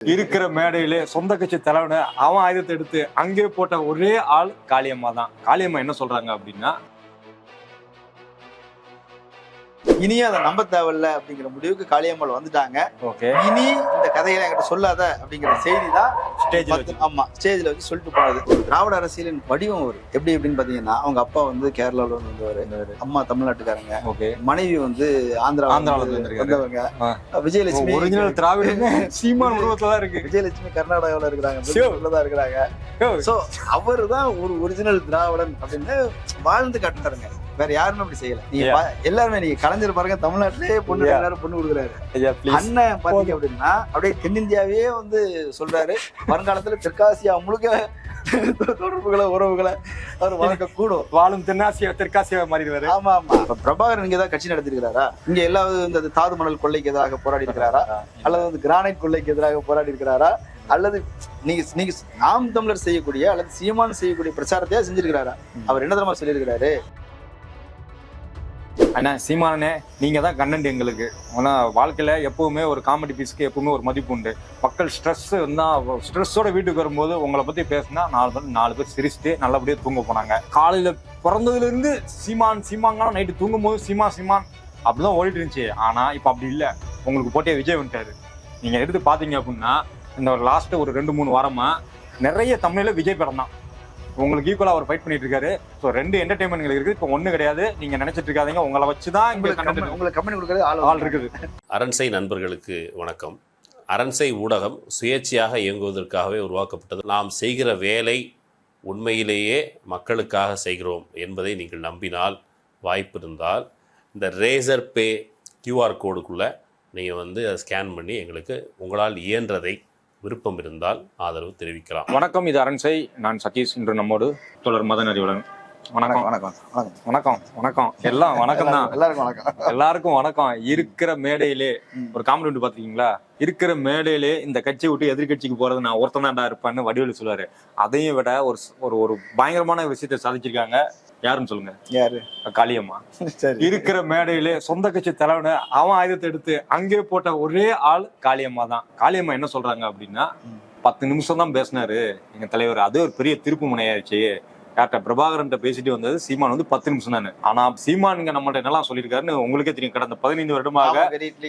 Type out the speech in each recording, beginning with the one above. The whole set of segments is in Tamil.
இருக்கிற மேடையிலே சொந்த கட்சி தலைவனை அவன் ஆயுதத்தை எடுத்து அங்கே போட்ட ஒரே ஆள் காளியம்மா தான் காளியம்மா என்ன சொல்றாங்க அப்படின்னா இனியும் அதை நம்ப தேவையில்ல அப்படிங்கிற முடிவுக்கு காளியம்மாள் வந்துட்டாங்க. ஓகே இனி இந்த கதைகளை என்கிட்ட சொல்லாத அப்படிங்கிற செய்தி தான் ஸ்டேஜ் ஆமா ஸ்டேஜ்ல வச்சு சொல்லிட்டு போனது. ஒரு திராவிட அரசியலின் வடிவம் ஒரு. எப்படி எப்படின்னு பாத்தீங்கன்னா அவங்க அப்பா வந்து கேரளால இருந்து வந்தவர். அம்மா தமிழ்நாட்டுக்காரங்க. ஓகே மனைவி வந்து ஆந்திரா வந்திருக்காரு. வந்தவங்க. விஜயலட்சுமி ஒரிஜினல் திராவிடமே சீமான் உருவத்துல தான் இருக்கு. விஜயலட்சுமி கர்நாடகாவில் இருக்கிறாங்க. தான் இருக்கிறாங்க. சோ அவர் தான் ஒரு ஒரிஜினல் திராவிடன் அப்படின்னு வாழ்ந்து காட்டுறாருங்க வேற யாருமே அப்படி செய்யல. நீங்க எல்லாருமே நீங்க கலைஞர் பாருங்க தமிழ்நாட்டிலேயே பொண்ணு. எல்லாரும் பொண்ணு கொடுக்குறாரு. அண்ணன் பாத்தீங்க அப்படின்னா அப்படியே தென்னிந்தியாவே வந்து சொல்றாரு. வருங்காலத்துல தெற்காசியா முழுக்க தொடர்புகளை உறவுகளை அவர் வளர்க்க கூடும். வாழும் தென்னாசியா தெற்காசியா மாறிடுவாரு. ஆமா ஆமா. இப்ப பிரபாகரன் இங்க ஏதாவது கட்சி நடத்திருக்கிறாரா? இங்க எல்லா இந்த தாது மணல் கொள்ளைக்கு எதிராக போராடி இருக்கிறாரா அல்லது வந்து கிரானைட் கொள்ளைக்கு எதிராக போராடி இருக்கிறாரா அல்லது நீங்க நீங்க நாம் தமிழர் செய்யக்கூடிய அல்லது சீமான் செய்யக்கூடிய பிரச்சாரத்தையா செஞ்சிருக்கிறாரா? அவர் என்ன தெரியுமா சொல்லியிருக்கிறாரு? அண்ணா சீமானே நீங்கள் தான் கண்டென்ட் எங்களுக்கு. ஆனால் வாழ்க்கையில் எப்பவுமே ஒரு காமெடி பீஸ்க்கு எப்பவுமே ஒரு மதிப்பு உண்டு. மக்கள் ஸ்ட்ரெஸ் இருந்தால் ஸ்ட்ரெஸ்ஸோட வீட்டுக்கு வரும்போது உங்களை பற்றி பேசினா நாலு பேர் நாலு பேர் சிரிச்சுட்டு நல்லபடியாக தூங்க போனாங்க. காலையில் பிறந்ததுலேருந்து சீமான் சீமாங்கன்னா நைட்டு தூங்கும் போது சீமா சீமான் அப்படிதான் ஓடிட்டு இருந்துச்சு. ஆனால் இப்போ அப்படி இல்லை. உங்களுக்கு போட்டே விஜய் வந்துட்டாரு. நீங்கள் எடுத்து பார்த்தீங்க அப்படின்னா இந்த ஒரு லாஸ்ட்டு ஒரு ரெண்டு மூணு வாரமாக நிறைய தமிழில் விஜய் படம் தான். உங்களுக்கு ஈக்குவலா அவர் ஃபைட் பண்ணிட்டு இருக்காரு. ஸோ ரெண்டு என்டர்டைன்மெண்ட் இருக்கு இப்போ ஒண்ணு கிடையாது. நீங்க நினைச்சிட்டு இருக்காதீங்க. உங்களை வச்சு தான் இங்க உங்களுக்கு கம்பெனி- உங்களுக்கு கம்பெனி கொடுக்கறது ஆள் ஆள் இருக்குது. அரண்சை நண்பர்களுக்கு வணக்கம். அரண்சை ஊடகம் சுயேட்சையாக இயங்குவதற்காகவே உருவாக்கப்பட்டது. நாம் செய்கிற வேலை உண்மையிலேயே மக்களுக்காக செய்கிறோம் என்பதை நீங்கள் நம்பினால் வாய்ப்பு இருந்தால் இந்த ரேசர் பே கியூஆர் கோடுக்குள்ளே நீங்கள் வந்து அதை ஸ்கேன் பண்ணி எங்களுக்கு உங்களால் இயன்றதை விருப்பம் இருந்தால் ஆதரவு தெரிவிக்கலாம். வணக்கம் இது அரண்சை நான் சதீஷ். இன்று நம்மோடு தொடர் மதன் அறிவுடன் வணக்கம். வணக்கம். வணக்கம். வணக்கம். எல்லாம் வணக்கம் தான். எல்லாருக்கும் வணக்கம். எல்லாருக்கும் வணக்கம். இருக்கிற மேடையிலே ஒரு காமெடி உண்டு பாத்தீங்களா இருக்கிற மேடையிலே இந்த கட்சியை விட்டு எதிர்கட்சிக்கு போறது நான் ஒருத்தன் தான் இருப்பேன்னு வடிவேலு சொல்லுவாரு. அதையும் விட ஒரு ஒரு ஒரு பயங்கரமான விஷயத்தை சாதிச்சிருக்காங்க. யாருன்னு சொல்லுங்க? யாரு? காளியம்மா. சரி. இருக்கிற மேடையிலே சொந்த கட்சி தலைவனை அவன் ஆயுதத்தை எடுத்து அங்கே போட்ட ஒரே ஆள் காளியம்மா தான். காளியம்மா என்ன சொல்றாங்க அப்படின்னா பத்து நிமிஷம் தான் பேசினாரு. எங்க தலைவர் அது ஒரு பெரிய திருப்பு முனையாச்சு டாக்டர் பிரபாகரன் பேசிட்டு வந்தது சீமான் வந்து பத்து நிமிஷம் தானே. ஆனா சீமான் இங்க நம்மள்ட்ட என்னெல்லாம் சொல்லியிருக்காருன்னு உங்களுக்கே தெரியும். கடந்த பதினைந்து வருடமாக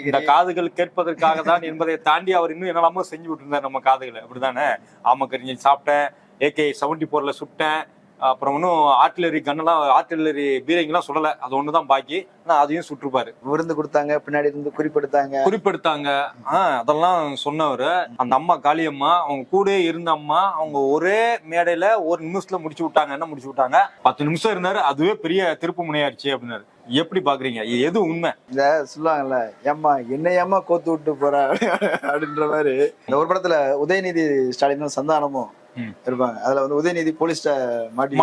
இந்த. காதுகள் கேட்பதற்காக தான் என்பதை தாண்டி அவர் இன்னும் என்னெல்லாமோ செஞ்சு விட்டுருந்தார் நம்ம காதுகளை. அப்படிதானே? ஆமக்கரிஞ்சி சாப்பிட்டேன். ஏகே செவன்டி போர்ல சுட்டேன். அப்புறம் இன்னும் ஆர்டிலரி கன்னெல்லாம் ஆர்டிலரி பீரங்கிலாம் சுடல. அது ஒண்ணுதான் பாக்கி. ஆனா அதையும் சுற்றுப்பாரு விருந்து கொடுத்தாங்க பின்னாடி இருந்து குறிப்பெடுத்தாங்க. குறிப்பெடுத்தாங்க. ஆஹ் அதெல்லாம் சொன்னவரு. அந்த அம்மா காளியம்மா அவங்க கூட இருந்த அம்மா அவங்க ஒரே மேடையில ஒரு நிமிஷத்துல முடிச்சு விட்டாங்க. என்ன முடிச்சு விட்டாங்க? பத்து நிமிஷம் இருந்தாரு. அதுவே பெரிய திருப்பு முனையாச்சு அப்படின்னாரு. எப்படி பாக்குறீங்க? எது உண்மை? இந்த சொல்லுவாங்கல்ல ஏம்மா என்ன ஏம்மா கோத்து விட்டு போற? அப்படின்ற மாதிரி. இந்த ஒரு படத்துல உதயநிதி ஸ்டாலினும் சந்தானமும். இருப்பாங்க. அதுல வந்து உதயநிதி போலீஸ்ட மாட்டி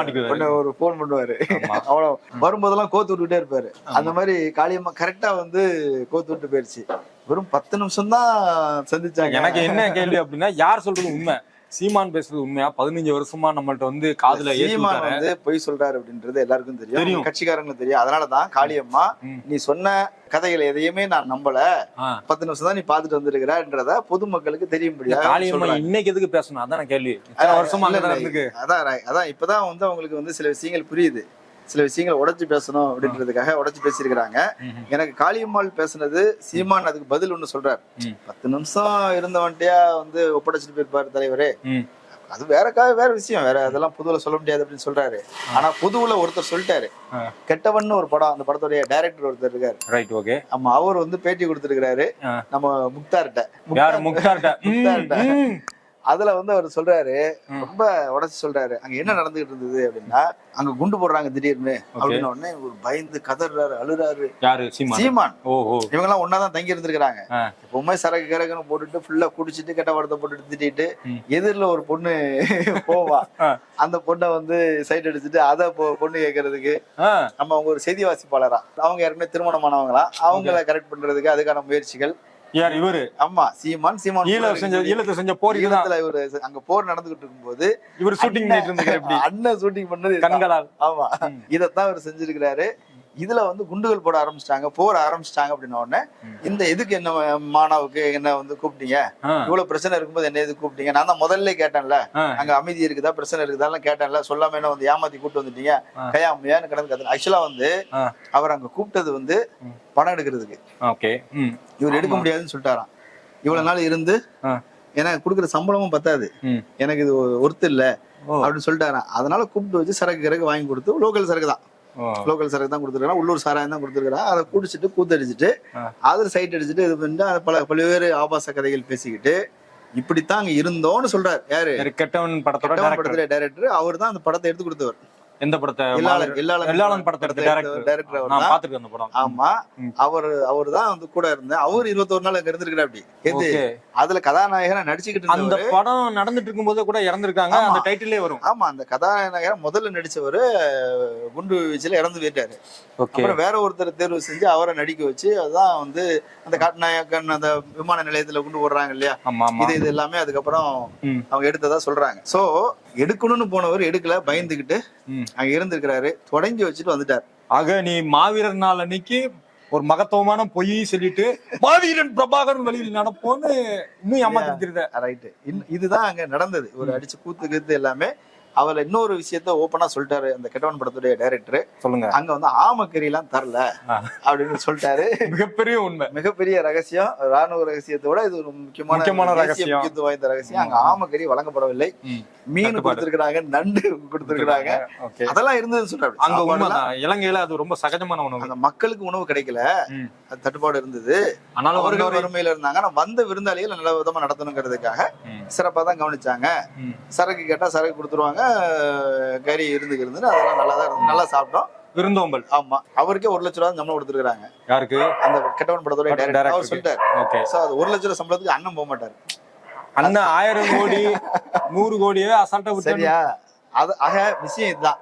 ஒரு போன் பண்ணுவாரு. அவ்வளவு. வரும்போதெல்லாம் கோத்து விட்டுட்டே இருப்பாரு. அந்த மாதிரி காளியம்மா கரெக்டா வந்து கோத்து விட்டு போயிருச்சு. வெறும் பத்து நிமிஷம் தான் சந்திச்சாங்க. எனக்கு என்ன கேள்வி அப்படின்னா யார் சொல்றது உண்மை? சீமான் பேசுறது உண்மையா பதினஞ்சு வருஷமா நம்மள்ட்ட வந்து காதுல சீமான். வந்து பொய் சொல்றாரு அப்படின்றது எல்லாருக்கும் தெரியும் தெரியும். கட்சிக்காரங்களுக்கு தெரியும் அதனாலதான் காளியம்மா. நீ சொன்ன கதைகளை எதையுமே நான் நம்பல. பத்து நிமிஷம் தான் நீ பாத்துட்டு வந்திருக்கிறன்றத பொதுமக்களுக்கு தெரிய இந்த முடியாது காளியம்மா இன்னைக்கு எதுக்கு பேசணும் அதான் கேள்வி வருஷமா அதான். அதான் இப்பதான் வந்து அவங்களுக்கு வந்து சில விஷயங்கள் புரியுது சில விஷயங்களை உடைச்சு பேசணும் அப்படின்றதுக்காக உடைச்சு பேசியிருக்கிறாங்க. எனக்கு காளியம்மாள் பேசுனது சீமான் அதுக்கு பதில் ஒண்ணு சொல்றாரு. பத்து நிமிஷம் இருந்தவன்ட்டியா வந்து ஒப்படைச்சிட்டு போயிருப்பாரு தலைவரே. அது வேற வேற விஷயம். வேற அதெல்லாம் புதுவுல சொல்ல முடியாது அப்படின்னு சொல்றாரு. ஆனா புதுவுல ஒருத்தர் சொல்லிட்டாரு. கெட்டவன் ஒரு படம் அந்த படத்துடைய டைரக்டர் ஒருத்தர் இருக்காரு. ரைட் ஓகே ஆமா அவர் வந்து பேட்டி கொடுத்திருக்கிறாரு. ஆ. நம்ம முக்தார்கிட்ட யார்? அதுல வந்து அவர் சொல்றாரு. ரொம்ப உடச்சு சொல்றாரு. அங்க என்ன நடந்துகிட்டு இருந்தது அப்படின்னா அங்க குண்டு போடுறாங்க திடீர்னு அப்படின்ன உடனே ஒரு பயந்து கதறாரு அழுறாரு. யாரு? சீமான்? இவங்க எல்லாம் ஒன்னாதான் தங்கி இருந்திருக்காங்க ஆ. எப்பவுமே சரக்கு கரக்குன்னு போட்டுட்டு ஃபுல்லா குடிச்சிட்டு கெட்ட வார்த்தை போட்டுட்டு திட்டிட்டு. எதிரில ஒரு பொண்ணு போவா. அந்த பொண்ணை வந்து சைட் அடிச்சுட்டு அத பொண்ணு கேட்கறதுக்கு நம்ம அவங்க ஒரு செய்தி வாசிப்பாளரா அவங்க ஏற்கனவே திருமணமானவங்களா? அவங்கள கரெக்ட் பண்றதுக்கு அதுக்கான முயற்சிகள். யார் இவரு? ஆமா சீமான் சீமான் ஈழ செஞ்ச ஈழத்தை செஞ்ச போர் ஈழத்துல இவரு அங்க போர் நடந்துகிட்டு இருக்கும்போது இவர் ஷூட்டிங் பண்ணிட்டு இருந்தாரு எப்படி? அண்ணன் ஷூட்டிங் பண்ணது. கண்களால். ஆமா. இதத்தான் அவர் செஞ்சிருக்கிறாரு. இதுல வந்து குண்டுகள் போட ஆரம்பிச்சிட்டாங்க போர் ஆரம்பிச்சிட்டாங்க அப்படின்ன உடனே. இந்த எதுக்கு என்ன மாணவுக்கு என்ன வந்து கூப்பிட்டீங்க இவ்வளவு பிரச்சனை இருக்கும்போது என்ன எதுக்கு கூப்பிட்டீங்க நான் தான் முதல்ல கேட்டேன்ல. அங்க அமைதி இருக்குதா பிரச்சனை இருக்குதான்னு கேட்டேன்ல சொல்லாம என்ன வந்து ஏமாத்தி கூட்டு வந்துட்டீங்க. கையாமையான்னு கிடந்து கத்து ஆக்சுவலா வந்து. அவர் அங்க கூப்பிட்டது வந்து. பணம் எடுக்கிறதுக்கு ஓகே இவர் எடுக்க. முடியாதுன்னு சொல்லிட்டாராம் இவ்வளவு நாள் இருந்து. எனக்கு கொடுக்குற சம்பளமும் பத்தாது. எனக்கு இது ஒர்த்து இல்ல அப்படின்னு சொல்லிட்டாராம் அதனால கூப்பிட்டு வச்சு சரக்கு கறக்கு வாங்கி கொடுத்து லோக்கல் சரக்கு தான் லோக்கல் சரக்கு தான் கொடுத்துருக்காங்க உள்ளூர் சாராயம் தான் கொடுத்துருக்காங்க அதை குடிச்சிட்டு கூத்தடிச்சிட்டு. அதில் சைட் அடிச்சுட்டு இது பண்ணிட்டு பல பல்வேறு ஆபாச கதைகள் பேசிக்கிட்டு இப்படித்தான் அங்க இருந்தோம்னு சொல்றாரு. யாரு? கெட்டவன் படத்தோட படத்துல டைரக்டர் அவர் தான் அந்த படத்தை எடுத்து கொடுத்தவர். எந்த படத்தை எல்லாளன் படத்தை டேரக்டர் நான் பாத்துருக்கேன் அந்த படம். ஆமா. அவர் அவர் தான் வந்து கூட இருந்தேன். அவர் இருபத்தோரு நாள் அங்க இருந்திருக்கிறார் அப்படி. எது? அதுல கதாநாயகனா நடிச்சுக்கிட்டு அந்த படம் நடந்துட்டு இருக்கும்போது கூட இறந்திருக்காங்க. அந்த டைட்டிலே வரும். ஆமா அந்த கதாநாயகன் முதல்ல நடிச்சவர் குண்டு வீச்சுல இறந்து போயிட்டாரு. அப்புறம் வேற ஒருத்தர் தேர்வு செஞ்சு அவரை நடிக்க வச்சு அதுதான் வந்து அந்த காட்டுநாயக்கன் அந்த விமான நிலையத்துல கொண்டு போடுறாங்க இல்லையா? இது இது எல்லாமே அதுக்கப்புறம். அவங்க எடுத்ததா சொல்றாங்க. சோ எடுக்கணும்னு போனவர் எடுக்கல பயந்துகிட்டு. அங்க இருந்திருக்கிறாரு. தொடங்கி வச்சுட்டு வந்துட்டார். ஆக நீ மாவீரர் நாள் அன்னைக்கு ஒரு மகத்துவமான பொய் சொல்லிட்டு மாவீரன் பிரபாகரன் வழியில் நடப்போன்னு இன்னும் ஏமாத்திருந்த ரைட்டு இதுதான் அங்க நடந்தது. ஒரு அடிச்சு கூத்து கீத்து எல்லாமே அவர்ல இன்னொரு விஷயத்த ஓப்பனா சொல்லிட்டாரு அந்த கெட்டவன் படத்துடைய டைரக்டர் சொல்லுங்க. அங்க வந்து ஆமக்கறி எல்லாம் தரல. அப்படின்னு சொல்லிட்டாரு. மிகப்பெரிய உண்மை. மிகப்பெரிய ரகசியம். ராணுவ ரகசியத்தோட இது ஒரு முக்கியமான ரகசியம். முக்கியத்துவம் வாய்ந்த ரகசியம். அங்க ஆமக்கறி வழங்கப்படவில்லை. மீன். கொடுத்திருக்கிறாங்க நண்டு கொடுத்திருக்கிறாங்க. அதெல்லாம் இருந்ததுன்னு சொல்றாரு. அங்க இலங்கையில அது ரொம்ப சகஜமான உணவு. அந்த மக்களுக்கு உணவு கிடைக்கல. தட்டுப்பாடு இருந்தது. ஆனாலும் அவர்கள் வறுமையில இருந்தாங்க. ஆனா வந்த விருந்தாளிகள் நல்ல விதமா நடத்தணுங்கிறதுக்காக. சிறப்பா தான் கவனிச்சாங்க. சரக்கு கேட்டா சரக்கு கொடுத்துருவாங்க. கறி இருந்துக்கு அதெல்லாம் நல்லா தான் இருந்து நல்லா சாப்பிட்டோம். விருந்தோம்பல். ஆமா. அவருக்கே ஒரு லட்ச ரூபா சம்பளம் கொடுத்துருக்காங்க யாருக்கு? அந்த கெட்டவன் படத்தோட டைரக்டர் அவர். சொல்லிட்டாரு. ஓகே. சோ அது ஒரு லட்ச ரூபா சம்பளத்துக்கு அண்ணன் போக மாட்டாரு. அண்ணன் ஆயிரம் கோடி நூறு கோடியே அசால்ட்டா சரியா? அது ஆக விஷயம் இதுதான்.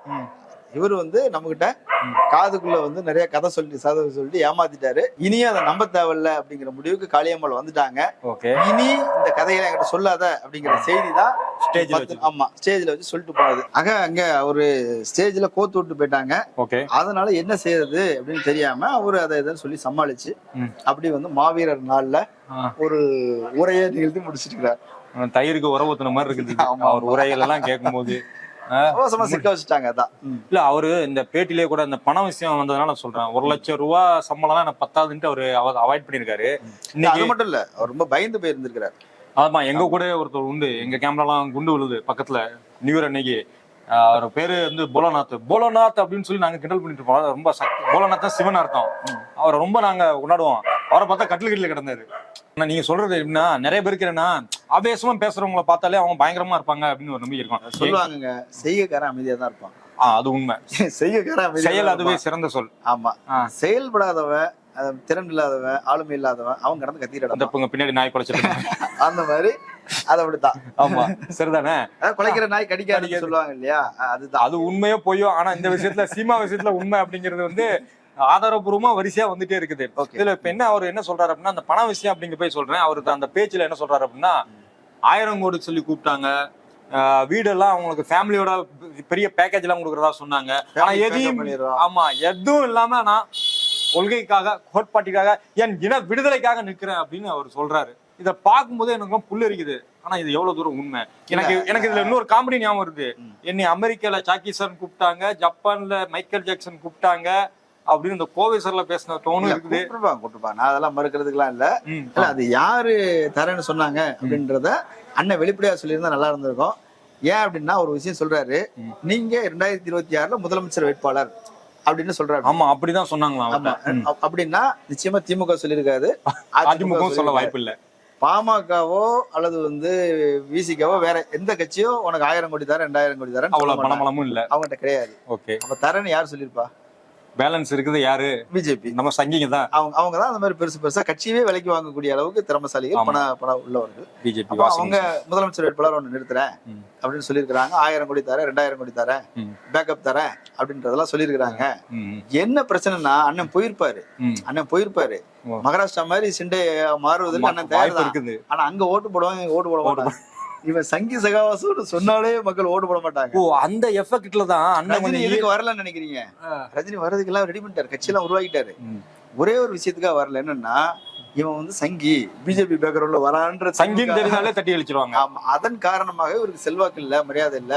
இவர் வந்து நம்ம கிட்ட ம். காதுக்குள்ள வந்து நிறைய கதை சொல்லி சதை சொல்லிட்டு ஏமாத்திட்டாரு. இனியும் அதை நம்ப தேவையில்ல அப்படிங்கிற முடிவுக்கு காளியம்மாள் வந்துட்டாங்க. ஓகே. இனி இந்த கதைகளை என்கிட்ட சொல்லாத அப்படிங்கிற செய்தி தான் வச்சு ஆமா ஸ்டேஜ்ல வச்சு சொல்லிட்டு போனது. ஆக அங்க அவரு ஸ்டேஜ்ல கோத்து விட்டு போயிட்டாங்க. ஓகே. அதனால என்ன செய்யறது அப்படின்னு தெரியாம அவரு அதை இதை சொல்லி சமாளிச்சு. அப்படி வந்து மாவீரர் நாள்ல. ஒரு உரையை நிகழ்த்தி முடிச்சிருக்கிறார். தயிருக்கு உர ஊத்துன மாதிரி இருக்குது. அவர் உரைகள் எல்லாம் கேட்கும்போது ஆ, அவசரமா சிக்க வச்சுட்டாங்க அதான். இல்ல அவரு இந்த பேட்டிலே கூட இந்த பண விஷயம் வந்ததுனால நான் சொல்றேன். ஒரு லட்சம் ரூபா சம்பளம் எனக்கு பத்தாதுன்ட்டு அவரு அவாய்ட் பண்ணிருக்காரு அது மட்டும் இல்ல அவர் ரொம்ப பயந்து போயிருந்திருக்கிறார். ஆமா எங்க கூட ஒருத்தர் உண்டு. எங்க கேமராலாம் குண்டு விழுது பக்கத்துல. நியூ இயர் அன்னைக்கு. அவர் பேரு வந்து போலோநாத். போலோநாத் அப்படின்னு சொல்லி நாங்க கிண்டல் பண்ணிட்டு இருப்போம். ரொம்ப சக்தி போலோநாத் தான் சிவன் அர்த்தம். அவரை ரொம்ப நாங்க கொண்டாடுவோம். அவரை பார்த்தா கட்டில் கட்டில கிடந்தாரு. ஆனா நீங்க சொல்றது எப்படின்னா நிறைய பேருக்கு என்னன்னா ஆவேசமா பேசுறவங்கள பார்த்தாலே அவங்க பயங்கரமா இருப்பாங்க அப்படின்னு ஒரு நம்பிக்கை இருக்கும். சொல்லுவாங்கங்க செய்யக்காரன் அமைதியா தான் இருப்பான். ஆ, அது உண்மை. செய்யக்காரன் அமைதியா செயல் அதுவே. சிறந்த சொல். ஆமா. செயல்படாதவன் அஹ், திறன் இல்லாதவன் ஆளுமை இல்லாதவன் அவன் கடந்து கத்திட்டு பின்னாடி நாய் குலைச்சிட்டு அந்த மாதிரி அது அப்படித்தான். ஆமா சரிதானே? குலைக்கிற நாய் கடிக்காது. சொல்லுவாங்க இல்லையா? அதுதான். அது உண்மையோ பொய்யோ ஆனா இந்த விஷயத்துல சீமா விஷயத்துல உண்மை அப்படிங்கிறது வந்து ஆதாரபூர்வமா வரிசையா வந்துட்டே இருக்குது. இதுல இப்ப என்ன அவர் என்ன சொல்றாரு அப்படின்னா அந்த பண விஷயம் அப்படிங்க போய் சொல்றேன். அவருக்கு அந்த பேச்சுல என்ன சொல்றாரு அப்படின்னா ஆயிரம் கோடி சொல்லி கூப்பிட்டாங்க. ஆஹ் வீடெல்லாம் அவங்களுக்கு ஃபேமிலியோட பெரிய பேக்கேஜ் எல்லாம் கொடுக்கறதா சொன்னாங்க. ஆனா எதையும். ஆமா எதுவும் இல்லாம நான் கொள்கைக்காக கோட்பாட்டிற்காக என் இன விடுதலைக்காக நிக்கிறேன் அப்படின்னு அவர் சொல்றாரு. இத பார்க்கும்போது எனக்கு புல்லரிக்குது ஆனா இது எவ்வளவு தூரம் உண்மை? எனக்கு எனக்கு இதுல இன்னொரு காமெடி ஞாபகம் வருது. என்னை அமெரிக்கால சாக்கிசன் கூப்பிட்டாங்க ஜப்பான்ல மைக்கேல் ஜாக்சன் கூப்பிட்டாங்க அப்படின்னு இந்த கோவேசர்ல பேசின டோனும் இருக்குது. கூப்பிட்டுருப்பாங்க நான் அதெல்லாம் மறுக்கிறதுக்குலாம் இல்ல. இல்ல அது யாரு தரேன்னு சொன்னாங்க அப்படின்றத அண்ணன் வெளிப்படையா சொல்லியிருந்தா நல்லா இருந்திருக்கும். ஏன் அப்படின்னா ஒரு விஷயம் சொல்றாரு. நீங்க ரெண்டாயிரத்தி இருபத்தி ஆறுல முதலமைச்சர் வேட்பாளர் அப்படின்னு சொல்றாரு. ஆமா அப்படிதான். அப்- அப்படின்னா நிச்சயமா திமுக சொல்லியிருக்காது அதிமுக சொல்ல. வாய்ப்பு இல்ல பாமகவோ அல்லது வந்து விசிகவோ வேற எந்த கட்சியோ உனக்கு ஆயிரம் கோடி தரேன் ரெண்டாயிரம் கோடி தரேன் அவ்வளவு பணமளமும் இல்ல. அவங்ககிட்ட கிடையாது. ஓகே. அப்ப தரேன்னு யார் சொல்லியிருப்பா? பேலன்ஸ் இருக்குது யாரு? பிஜேபி. நம்ம சங்கிங்க தான். அவங்க அவங்க தான் அந்த மாதிரி பெருசு பெருசா கட்சியவே விலைக்கு வாங்கக்கூடிய அளவுக்கு திறமசாலிகள். பண பணம் உள்ளவர்கள். பிஜேபி அவங்க முதலமைச்சர் வேட்பாளர் ஒன்று நிறுத்துறேன். அப்படின்னு சொல்லியிருக்கிறாங்க. ஆயிரம் கோடி தரேன் ரெண்டாயிரம் கோடி தரேன். பேக்கப் தரேன் அப்படின்றதெல்லாம் சொல்லியிருக்கிறாங்க. என்ன பிரச்சனைனா அண்ணன் போயிருப்பாரு. அண்ணன் போயிருப்பாரு. மகாராஷ்டிரா மாதிரி சிண்டே மாறுவதற்கு அண்ணன் தயார் இருக்குது. ஆனா அங்க ஓட்டு போடுவாங்க ஓட்டு போட மாட்டாங்க. இவன் சங்கி சகாவாசம்னு சொன்னாலே மக்கள் ஓட்டு போட மாட்டாங்க. ஓ அந்த எஃபெக்ட்ல தான் அண்ணன் எதுக்கு வரலன்னு நினைக்கிறீங்க? ரஜினி வர்றதுக்கு எல்லாம் ரெடி பண்ணிட்டாரு. கட்சியெல்லாம் உருவாக்கிட்டாரு. ஒரே ஒரு விஷயத்துக்காக வரல. என்னன்னா இவன் வந்து சங்கி பிஜேபி பேக்ரவுண்ட்ல வரான்ற சங்கின்னு தெரிஞ்சாலே தட்டி அழிச்சிருவாங்க. ஆமா அதன் காரணமாக இவருக்கு செல்வாக்கு இல்ல மரியாதை இல்ல.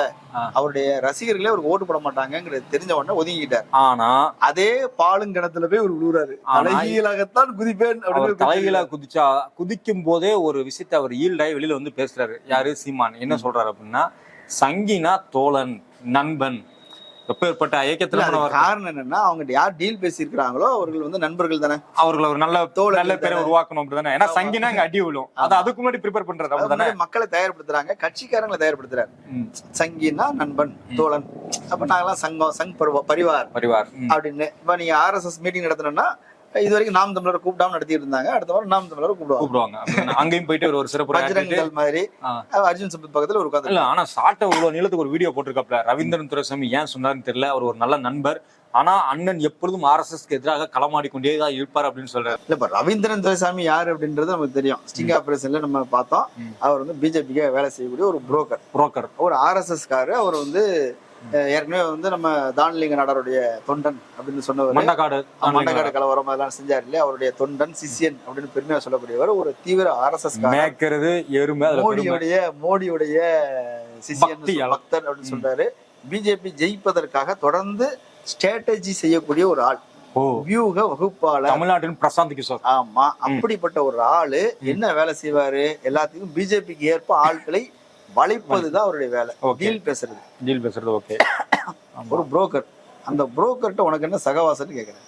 அவருடைய ரசிகர்களே அவருக்கு ஓட்டு போட மாட்டாங்கிறது தெரிஞ்ச உடனே ஒதுங்கிட்டார் ஆனா அதே பாலுங்கிணத்துல போய் ஒரு விழுறாரு தலைகீழாகத்தான் குதிப்பேன் தலைகீழா குதிச்சா குதிக்கும் போதே ஒரு விஷயத்த அவர் ஈல்டாய் வெளியில வந்து பேசுறாரு. யாரு? சீமான். என்ன சொல்றாரு அப்படின்னா சங்கினா தோழன் நண்பன். எப்பேற்பட்ட அவர் காரணம் என்னன்னா அவங்க யார் டீல் பேசியிருக்கிறாங்களோ அவர்கள் வந்து நண்பர்கள் தானே. அவர்கள் ஒரு நல்ல தோழர்கள் நல்ல பேரை. உருவாக்கணும் அப்படிதானே? ஏன்னா. சங்கினா இங்க அடி விழும். அது. அதுக்கு முன்னாடி ப்ரிப்பேர் அப்படிதானே? முன்னாடி மக்களை தயார்படுத்துறாங்க கட்சிக்காரங்களை தயார்படுத்துறாரு. ம். சங்கின்னா நண்பன் தோழன். அப்ப நாங்கெல்லாம் சங்கம் சங் பருவ- பரிவார். பரிவார். அப்படின்னு. இப்ப நீங்க ஆர்எஸ்எஸ் மீட்டிங் நடத்தணும்னா இது வரைக்கும் நாம் தமிழரை கூப்பிடாம நடத்திட்டு இருந்தாங்க. அடுத்த வாரம் நாம் தமிழரை கூப்பிடுவாங்க. கூப்பிடுவாங்க? அங்கேயும் போயிட்டு ஒரு ஒரு சிறப்பு பஜ்ரங் தள் மாதிரி. அர்ஜுன் சம்பத் பக்கத்துல ஒரு உட்காந்து இல்ல ஆனா சாட்டை இவ்வளவு நீளத்துக்கு ஒரு வீடியோ போட்டிருக்காப்ல. ரவீந்திரன் துரைசாமி ஏன் சொன்னாருன்னு தெரியல. அவர் ஒரு நல்ல நண்பர். ஆனா அண்ணன் எப்பொழுதும் ஆர்எஸ்எஸ்க்கு எதிராக களமாடி கொண்டே தான் இருப்பார் அப்படின்னு சொல்றாரு. இல்ல இப்ப ரவீந்திரன் துரைசாமி யாரு அப்படின்றது நமக்கு தெரியும். ஸ்டிங் ஆபரேஷன்ல நம்ம பார்த்தோம். அவர் வந்து பிஜேபிக்கு வேலை செய்யக்கூடிய ஒரு புரோக்கர் புரோக்கர் ஒரு ஆர்எஸ்எஸ் காரு அவர் வந்து ஏற்கனவே வந்து நம்ம தானலிங்க நாடாருடைய தொண்டன் அப்படின்னு சொன்னவர். மண்டக்காடு மண்டக்காடு கலவரம் அதெல்லாம் செஞ்சார் இல்லையா? அவருடைய தொண்டன் சிஷியன் அப்படின்னு பெருமையா சொல்லக்கூடியவர் ஒரு தீவிர ஆர்எஸ்எஸ் மேய்க்கிறது எருமை. மோடியுடைய மோடியுடைய அள- பக்தர் அப்படின்னு சொல்றாரு. பிஜேபி ஜெயிப்பதற்காக தொடர்ந்து ஸ்ட்ராட்டஜி செய்யக்கூடிய ஒரு ஆள். வியூக வகுப்பாளர். தமிழ்நாட்டின் பிரசாந்த் கிஷோர் ஆமா. அப்படிப்பட்ட ஒரு ஆளு. என்ன வேலை செய்வாரு? எல்லாத்துக்கும் பிஜேபிக்கு ஏற்ப ஆட்களை வளைப்பதுதான் அவருடைய வேலை. டீல் பேசுறது. டீல் பேசுறது ஓகே ஒரு புரோக்கர் அந்த புரோக்கர்கிட்ட உனக்கு என்ன சகவாசம்னு கேக்குறேன்.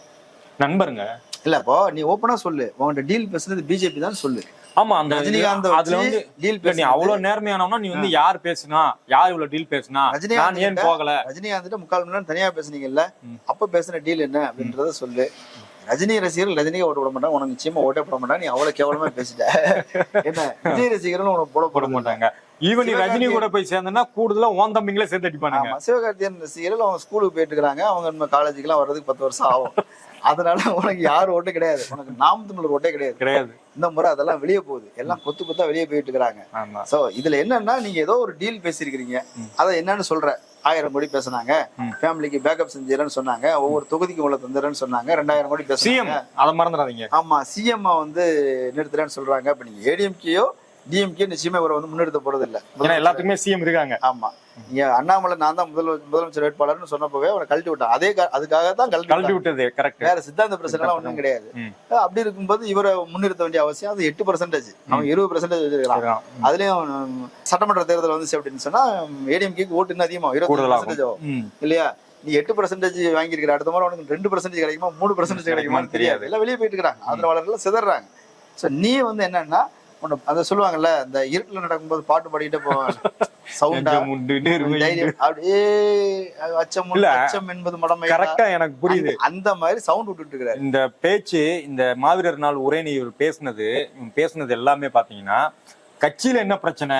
நண்பருங்க. இல்ல இப்போ நீ ஓப்பனா சொல்லு. உன்கிட்ட டீல் பேசுனது பிஜேபி தான் சொல்லு. ஆமா அந்த ரஜினிகாந்த் அதுல வந்து டீல் நீ அவ்வளவு நேர்மையானவனா நீ வந்து யார் பேசுனா யார் இவ்வளவு டீல் பேசுனா ரஜினிகாந்த் ஏன் போகல? ரஜினிகாந்த் முக்கால் மணி நேரம் தனியா பேசுனீங்கல்ல. அப்ப பேசுன டீல் என்ன அப்படின்றத சொல்லு. ரஜினி ரசிகர்கள் ரஜினிக்கு ஓட்ட போட மாட்டாங்க உனக்கு நிச்சயமா ஓட்டே போட மாட்டாங்க நீ அவ்வளவு கேவலமா பேசிட்ட. என்ன? விஜய் ரசிகர்கள் உனக்கு போட போட மாட்டாங்க. ஈவன் ரஜினி கூட போய் சேர்ந்தனா கூடுதலா ஓன் தம்பிங்களே சேர்த்து அடிப்பானுங்க. ஆமா சிவகார்த்தியன் ரசிகர்கள் அவங்க ஸ்கூலுக்கு போயிட்டு இருக்காங்க அவங்க நம்ம காலேஜுக்குலாம் வர்றதுக்கு பத்து வருஷம் ஆகும். அதனால உனக்கு யார் ஓட்டு கிடையாது. உனக்கு நாம் தமிழர் ஓட்டே கிடையாது. கிடையாது. இந்த முறை அதெல்லாம் வெளியே போகுது. எல்லாம் கொத்து கொத்தா வெளியே போயிட்டு இருக்காங்க ஆமா. சோ இதுல என்னன்னா நீங்க ஏதோ ஒரு டீல் பேசியிருக்கிறீங்க. அதை என்னன்னு சொல்ற? ஆயிரம் கோடி பேசுனாங்க. ஃபேமிலிக்கு பேக்கப் செஞ்சிடறேன்னு சொன்னாங்க. ஒவ்வொரு தொகுதிக்கும் உள்ள தந்துடுறேன்னு சொன்னாங்க. ரெண்டாயிரம் கோடி சிஎம் பேசுனாங்க அத மறந்துடாதீங்க. ஆமா சிஎம் வந்து நிறுத்துறேன்னு சொல்றாங்க. அப்ப நீங்க ஏடிஎம்கேயோ டிஎம்கே நிச்சயமா இவரை வந்து முன்னெடுத்த போறது இல்ல ஏன்னா எல்லாத்துக்குமே சிஎம் இருக்காங்க. ஆமா. அண்ணாமலை நான் தான் முதல் முதலமைச்சர் வேட்பாளர்னு சொன்னப்பவே அவரை கழட்டி விட்டான். அதே அதுக்காக தான் கழட்டி. விட்டது கரெக்ட் வேற சித்தாந்த பிரச்சனை எல்லாம் ஒண்ணும் கிடையாது. அப்படி இருக்கும்போது இவரை முன்னிறுத்த வேண்டிய அவசியம் அது எட்டு பர்சன்டேஜ் அவன் இருபது பர்சன்டேஜ் வச்சிருக்கான் அதுலயும் சட்டமன்ற தேர்தல் வந்துச்சு அப்படின்னு சொன்னா ஏடிஎம்கேக்கு ஓட்டு இன்னும் அதிகமா இருபது பர்சன்டேஜ் ஆகும். இல்லையா? நீ எட்டு பர்சன்டேஜ் வாங்கியிருக்கிற அடுத்த முறை உனக்கு ரெண்டு பர்சன்டேஜ் கிடைக்குமா மூணு பர்சன்டேஜ் கிடைக்குமான்னு தெரியாது. எல்லாம் வெளியே போயிட்டு இருக்காங்க ஆதரவாளர்கள் சிதறாங்க. சோ நீ வந்து என்னன்னா அதை சொல்லுவாங்கல்ல இந்த இருட்டுல நடக்கும்போது பாட்டு பாடிக்கிட்டே போவாங்க. சவுண்டா அப்படியே அச்சம். அச்சம் என்பது மடமை கரெக்டா எனக்கு புரியுது. அந்த மாதிரி சவுண்ட் விட்டுட்டு இருக்காரு இந்த பேச்சு இந்த மாவீரர் நாள் உரைநி இவர் பேசுனது பேசுனது எல்லாமே பாத்தீங்கன்னா கட்சியில என்ன பிரச்சனை?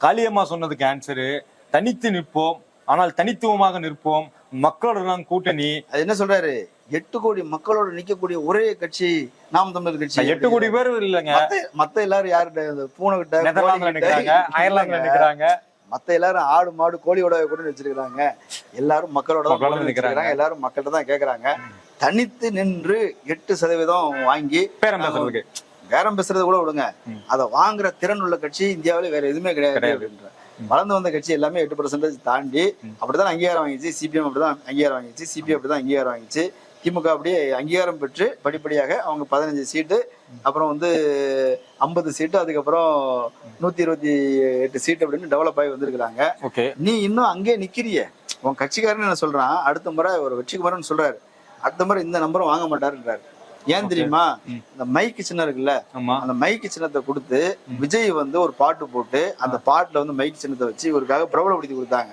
காளியம்மா சொன்னதுக்கு ஆன்சரு தனித்து நிற்போம் ஆனால் தனித்துவமாக நிற்போம் மக்களோட கூட்டணி. அது என்ன சொல்றாரு? எட்டு கோடி மக்களோட நிக்கக்கூடிய ஒரே கட்சி நாம் தமிழர் கட்சி எட்டு கோடி பேர் இல்லைங்க. மத்த எல்லாரும் யாருகிட்ட? பூனை கிட்ட நெதர்லாந்துல நிக்கிறாங்க அயர்லாந்துல நிக்கிறாங்க. மத்த எல்லாரும் ஆடு மாடு கோழியோட கூட வச்சிருக்காங்க எல்லாரும் மக்களோட நிக்கிறாங்க. எல்லாரும் மக்கள்கிட்ட தான் கேக்குறாங்க. தனித்து நின்று எட்டு சதவீதம் வாங்கி பேரம் பேசுறதுக்கு. பேரம் பேசுறத கூட விடுங்க. அதை வாங்குற திறன் உள்ள கட்சி இந்தியாவில வேற எதுவுமே கிடையாது. அப்படின்ற. வளர்ந்து வந்த கட்சி எல்லாமே எட்டு பர்சன்டேஜ் தாண்டி. அப்படிதான் அங்கீகாரம் வாங்கிச்சு. சிபிஎம் அப்படிதான் அங்கீகாரம் வாங்கிச்சு. சிபிஐ அப்படிதான் அங்கீகாரம் வாங்கிச்சு. திமுக அப்படியே அங்கீகாரம் பெற்று படிப்படியாக அவங்க பதினஞ்சு சீட்டு அப்புறம் வந்து ஐம்பது சீட்டு அதுக்கப்புறம் நூத்தி இருபத்தி எட்டு சீட்டு அப்படின்னு டெவலப் ஆகி வந்திருக்கிறாங்க. ஓகே. நீ இன்னும் அங்கேயே நிக்கிறிய. உன் கட்சிக்காரன் என்ன சொல்றான்? அடுத்த முறை ஒரு வெற்றிக்குமாரன் சொல்றாரு. அடுத்த முறை இந்த நம்பரும் வாங்க மாட்டாருன்றாரு. ஏன். தெரியுமா. இந்த மைக்கு சின்னம் இருக்குல்ல அந்த மைக்கு சின்னத்தை கொடுத்து விஜய் வந்து ஒரு பாட்டு போட்டு அந்த பாட்டுல வந்து மைக்கு சின்னத்தை வச்சு இவருக்காக பிரபலப்படுத்தி கொடுத்தாங்க.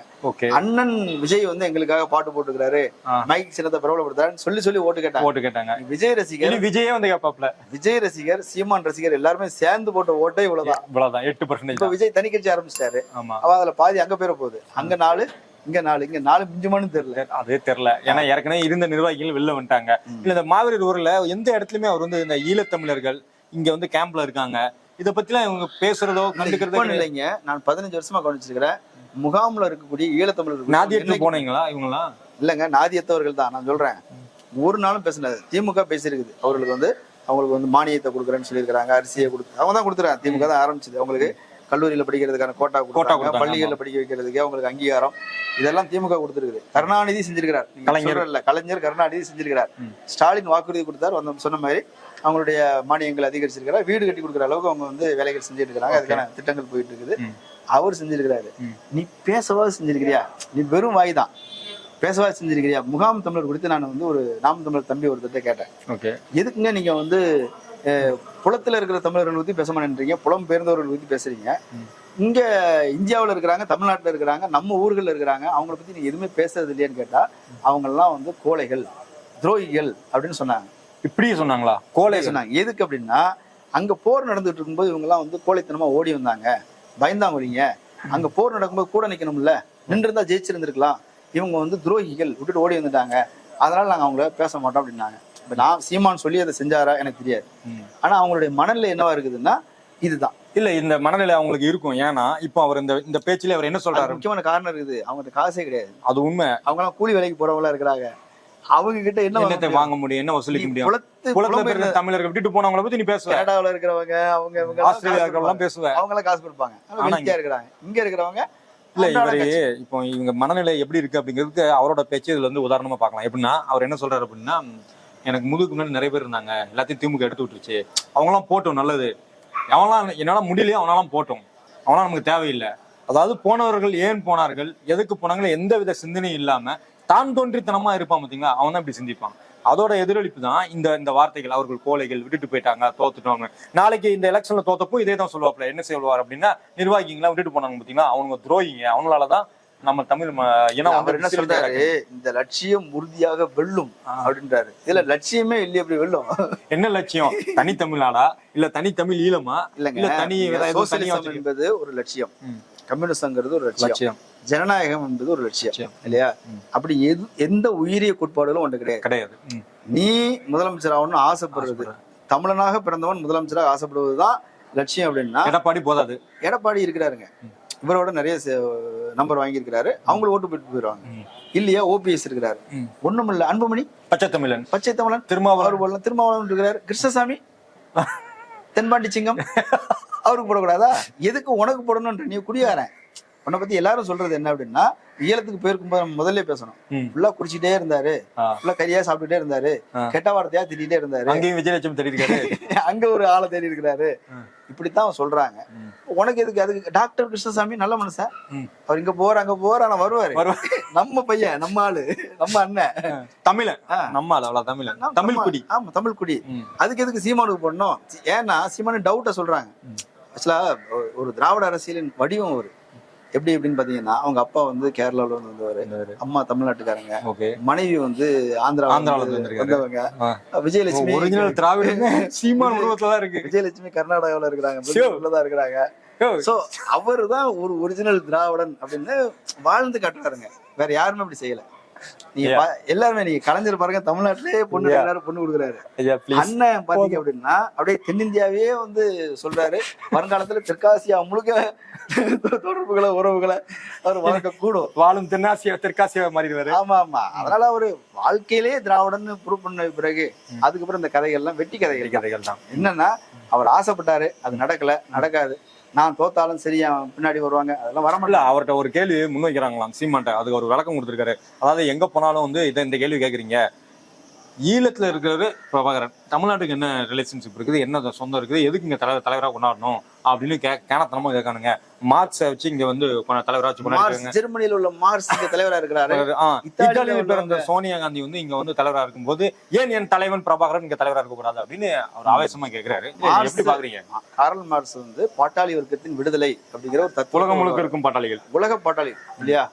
அண்ணன் விஜய் வந்து எங்களுக்காக பாட்டு போட்டுக்கிறாரு. மைக் சின்னத்தை பிரபலப்படுத்தாருன்னு சொல்லி சொல்லி ஓட்டு கேட்டாங்க. ஓட்டு கேட்டாங்க. விஜய் ரசிகர். விஜயே வந்து கேப்பாப்ல. விஜய் ரசிகர் சீமான் ரசிகர் எல்லாருமே சேர்ந்து போட்ட ஓட்டே இவ்வளவுதான். இவ்வளவுதான். எட்டு பர்சன்டேஜ் இப்ப விஜய் தனி கட்சி ஆரம்பிச்சிட்டாரு. ஆமா. அவ அதுல பாதி அங்க போயிட போகுது. அங்க நாலு இங்க நாலு இங்க நாலு மிஞ்சுமானு தெரியல. அதே தெரியல. ஏன்னா ஏற்கனவே இருந்த நிர்வாகிகள் வெளில வந்துட்டாங்க. இல்ல இந்த மாவீரர் ஊர்ல எந்த இடத்துலயுமே அவர் வந்து இந்த ஈழத்தமிழர்கள் இங்க வந்து கேம்ப்ல இருக்காங்க. இத பத்திலாம் இவங்க பேசுறதோ கண்டுக்கிறதோ. இல்லைங்க. நான் பதினஞ்சு வருஷமா கவனிச்சிருக்கிறேன். முகாம்ல இருக்கக்கூடிய ஈழத்தமிழர்கள் நாதியத்துக்கு என்னைக்கு- போனீங்களா இவங்கலாம் இல்லைங்க நாதியத்தவர்கள் தான். நான் சொல்றேன். ஒரு நாளும் பேசினது திமுக பேசியிருக்குது. அவர்களுக்கு வந்து அவங்களுக்கு வந்து மானியத்தை கொடுக்குறேன்னு சொல்லியிருக்காங்க அரிசியை கொடுத்து அவங்க தான் கொடுத்துறாங்க. திமுக தான் ஆரம்பிச்சது. அவங்களுக்கு கல்லூரியில படிக்கிறதுக்கான கோட்டா கொடுத்தாங்க, பள்ளிகளில் படிக்க வைக்கிறதுக்கு அவங்களுக்கு அங்கீகாரம். இதெல்லாம் திமுக கொடுத்துருக்குது. கருணாநிதி செஞ்சிருக்கிறார். கலைஞர். சொல்றல்ல, கலைஞர் கருணாநிதி செஞ்சிருக்கிறார். ஸ்டாலின் வாக்குறுதி கொடுத்தார். வந்து சொன்ன மாதிரி அவங்களுடைய மானியங்கள் அதிகரிச்சிருக்கிறார். வீடு கட்டி கொடுக்குற அளவுக்கு அவங்க வந்து வேலைகள் செஞ்சுட்டு இருக்காங்க. அதுக்கான திட்டங்கள் போயிட்டு இருக்குது. அவர் செஞ்சிருக்கிறாரு. நீ பேசவா செஞ்சிருக்கிறியா? நீ வெறும் வாய் தான் பேசவா செஞ்சிருக்கிறியா? முகாம் தமிழர் குறித்து நான் வந்து ஒரு நாம் தமிழர் தம்பி ஒருத்தர்ட்ட கேட்டேன். ஓகே. எதுக்குங்க நீங்க வந்து புலத்துல இருக்கிற தமிழர்கள் பத்தி பேச மாட்டேன்றீங்க? புலம் பெயர்ந்தவர்கள் பத்தி பேசுறீங்க. இங்க இந்தியாவுல இருக்கிறாங்க தமிழ்நாட்டுல இருக்கிறாங்க நம்ம ஊர்கள்ல இருக்கிறாங்க. அவங்கள பத்தி நீங்க எதுவுமே பேசுறது இல்லையான்னு கேட்டா அவங்க எல்லாம் வந்து கோழைகள் துரோகிகள் அப்படின்னு சொன்னாங்க. இப்படியே சொன்னாங்களா? கோலை சொன்னாங்க. எதுக்கு அப்படின்னா அங்க போர் நடந்துட்டு இருக்கும்போது இவங்க எல்லாம் வந்து கோழைத்தனமா ஓடி வந்தாங்க. பயந்தாங்குறீங்க அங்க போர் நடக்கும்போது கூட நிக்கணும்ல. நின்று இருந்தா ஜெயிச்சிருந்திருக்கலாம். இவங்க வந்து துரோகிகள் விட்டுட்டு ஓடி வந்துட்டாங்க. அதனால நாங்க அவங்கள பேச மாட்டோம் அப்படின்னாங்க. இப்ப நான் சீமான் சொல்லி அதை செஞ்சாரா எனக்கு தெரியாது. ஆனா அவங்களுடைய மனநிலை என்னவா இருக்குதுன்னா இதுதான். இல்ல இந்த மனநிலை அவங்களுக்கு இருக்கும். ஏன்னா இப்போ அவர் இந்த இந்த பேச்சுல அவர் என்ன சொல்றாரு? முக்கியமான காரணம் இருக்குது. அவங்ககிட்ட காசே கிடையாது. அது உண்மை. அவங்க எல்லாம் கூலி வேலைக்கு போறவங்களா இருக்கிறாங்க. அவங்க கிட்ட என்ன வாங்க என்னத்தை? வாங்க முடியும்? என்ன வசூலிக்க முடியும்? குளத்துல இருக்கிற தமிழர்கள் விட்டுட்டு போனவங்கள பத்தி நீ பேசுவ. கனடாவுல இருக்கிறவங்க அவங்க இவங்க எல்லாம் ஆஸ்திரேலியா இருக்கிறவங்க பேசுவ. அவங்க எல்லாம் காசு கொடுப்பாங்க. அவங்க ஆனா வெட்டியா இருக்கிறாங்க. இங்க இருக்கிறவங்க இல்ல இவரு. இப்போ இவங்க மனநிலை எப்படி இருக்கு அப்படிங்கிறதுக்கு அவரோட பேச்சு இதுல வந்து உதாரணமா பார்க்கலாம். எப்படின்னா அவர் என்ன சொல்றாரு அப்படின்னா எனக்கு முதுகுக்கு முன்னாடி நிறைய பேர் இருந்தாங்க. எல்லாத்தையும் திமுக எடுத்து விட்டுருச்சு. அவங்களாம் போட்டோம் நல்லது. அவங்களாம் என்னால முடியலையோ அவனாலும் போட்டோம். அவனால நமக்கு தேவையில்லை. அதாவது போனவர்கள் ஏன் போனார்கள்? எதுக்கு போனாங்களோ எந்த வித சிந்தனையும் இல்லாம தான் தோன்றித்தனமா இருப்பான் பாத்தீங்களா? அவன் தான் இப்படி சிந்திப்பான். அதோட எதிரொலிப்பு தான் இந்த இந்த வார்த்தைகள் அவர்கள் கோலைகள் விட்டுட்டு போயிட்டாங்க தோத்துட்டோங்க நாளைக்கு இந்த எலெக்ஷன்ல தோத்தப்போ இதே தான் சொல்லுவாப்ல என்ன சொல்லுவார் அப்படின்னா நிர்வாகிங்களாம் விட்டுட்டு போனாங்க பாத்தீங்களா? அவங்க துரோகிங்க. அவங்களாலதான் நம்ம தமிழ் இனம் அவர் என்ன சொல்றாரு? இந்த லட்சியம் உறுதியாக வெல்லும் அப்படின்றாரு. இதுல லட்சியமே இல்லையே அப்படி வெல்லும். என்ன லட்சியம்? தனித்தமிழாடா இல்ல தனித்தமிழ் ஈழமா? இல்லங்க. இல்ல தனி சோசியலிசம் என்பது ஒரு லட்சியம். ம். கம்யூனிசங்கிறது ஒரு லட்சியம். ஜனநாயகம் என்பது ஒரு லட்சியம். இல்லையா. அப்படி எது எந்த உயிரிய கோட்பாடுகளும் ஒன்று கிடையாது. கிடையாது. நீ முதலமைச்சர் ஆகணும்னு ஆசைப்படுறது. தமிழனாக பிறந்தவன் முதலமைச்சராக ஆசைப்படுவதுதான் லட்சியம் அப்படின்னா எடப்பாடி போதாது. எடப்பாடி இருக்கிறாருங்க. இவரோட நிறைய நம்பர் வாங்கியிருக்கிறாரு. அவங்களும் ஓட்டு போட்டு போயிடுவாங்க. இல்லையா ஓபிஎஸ் இருக்கிறாரு. ஒண்ணும் இல்ல அன்புமணி பச்சை தமிழன் பச்சை தமிழன் திருமாவளவன் திருமாவளவன் இருக்கிறாரு கிருஷ்ணசாமி தென்பாண்டி சிங்கம். அவருக்கு போடக்கூடாதா? எதுக்கு உனக்கு போடணும்ன்ற? நீ குடியாரன் உன்னை பத்தி எல்லாரும் சொல்றது என்ன அப்படின்னா ஈழத்துக்கு போயிருக்கும் போது முதல்ல பேசணும். ஃபுல்லா குடிச்சிட்டே இருந்தாரு. ஃபுல்லா கரியா சாப்பிட்டுட்டே இருந்தாரு. கெட்ட வார்த்தையா திட்டிகிட்டே இருந்தாரு. அங்கேயும் விஜயலட்சுமி தேடி இருக்காரு அங்க ஒரு ஆளை தேடி இருக்கிறாரு. இப்படித்தான் சொல்றாங்க. உனக்கு எதுக்கு? அதுக்கு டாக்டர் கிருஷ்ணசாமி நல்ல மனுஷன். அவர் இங்க போற அங்க போற ஆனா வருவாரு. நம்ம பையன் நம்ம ஆளு நம்ம அண்ணன். தமிழன். நம்ம ஆளு அவ்வளவு தமிழன். தமிழ் குடி. ஆமா தமிழ் குடி. அதுக்கு எதுக்கு சீமானுக்கு போடணும்? ஏன்னா சீமானு டவுட்டை சொல்றாங்க. ஆக்சுவலா ஒரு திராவிட அரசியலின் வடிவம் ஒரு எப்படி எப்படின்னு பாத்தீங்கன்னா அவங்க அப்பா வந்து கேரளால இருந்து வந்தவர். அம்மா தமிழ்நாட்டுக்காரங்க. மனைவி வந்து ஆந்திரா ஆந்திரால. வந்தவங்க. விஜயலட்சுமி ஒரிஜினல் திராவிடமே சீமான் உருவத்துல தான் இருக்கு. விஜயலட்சுமி கர்நாடகாவுல இருக்கிறாங்க. தான் இருக்கிறாங்க. சோ அவர் தான் ஒரு ஒரிஜினல் திராவிடன் அப்படின்னு வாழ்ந்து காட்டுறாருங்க. வேற யாருமே அப்படி செய்யல. நீங்க எல்லாருமே நீங்க கலைஞர் பாருங்க தமிழ்நாட்டிலேயே பொண்ணு. எல்லாரும் பொண்ணு கொடுக்குறாரு. அண்ணன் பாத்தீங்க அப்படின்னா அப்படியே தென்னிந்தியாவே வந்து சொல்றாரு. வருங்காலத்துல தெற்காசியா முழுக்க தொடர்புகளை உறவுகளை அவர் வளர்க்க கூடும். வாழும் தென்னாசியா தெற்காசியா மாறிடுவாரு. ஆமா ஆமா. அதனால அவரு வாழ்க்கையிலேயே திராவிடன்னு ப்ரூவ் பண்ண பிறகு அதுக்கப்புறம் இந்த கதைகள்லாம் வெட்டி கதைகள். கதைகள் தான். என்னன்னா அவர் ஆசைப்பட்டாரு அது நடக்கல நடக்காது. நான் தோத்தாலும் சரி பின்னாடி வருவாங்க அதெல்லாம் இல்ல வரமாட்டல அவர்ட்ட ஒரு கேள்வி முன்வைக்கிறாங்களாம் சீமான்ட்ட. அதுக்கு ஒரு விளக்கம் கொடுத்திருக்காரு. அதாவது எங்க போனாலும் வந்து இதை இந்த கேள்வி கேக்குறீங்க. ஈழத்துல இருக்கிறது பிரபாகரன். தமிழ்நாட்டுக்கு என்ன ரிலேஷன்ஷிப் இருக்குது? என்ன சொந்தம் இருக்குது? எதுக்கு இங்க தலைவர் தலைவரா கொண்டாடணும்? அப்படின்னு கே கேனத்தனமா கேட்கானுங்க. மார்க்ஸை வச்சு இங்க வந்து தலைவரா வச்சு ஜெர்மனியில் உள்ள இங்க தலைவரா இருக்கிறாரு இத்தாலியில பிறந்த. சோனியா காந்தி வந்து இங்க வந்து தலைவரா இருக்கும்போது ஏன் என் தலைவன் பிரபாகரன் இங்க தலைவரா இருக்க கூடாது அப்படின்னு அவர் ஆவேசமா மார்க்ஸ் எப்படி பாக்குறீங்க காரல் மார்ஸ் வந்து பாட்டாளி வர்க்கத்தின் விடுதலை அப்படிங்கிற ஒரு உலகம் முழுக்க இருக்கும் பாட்டாளிகள் உலக பாட்டாளி இல்லையா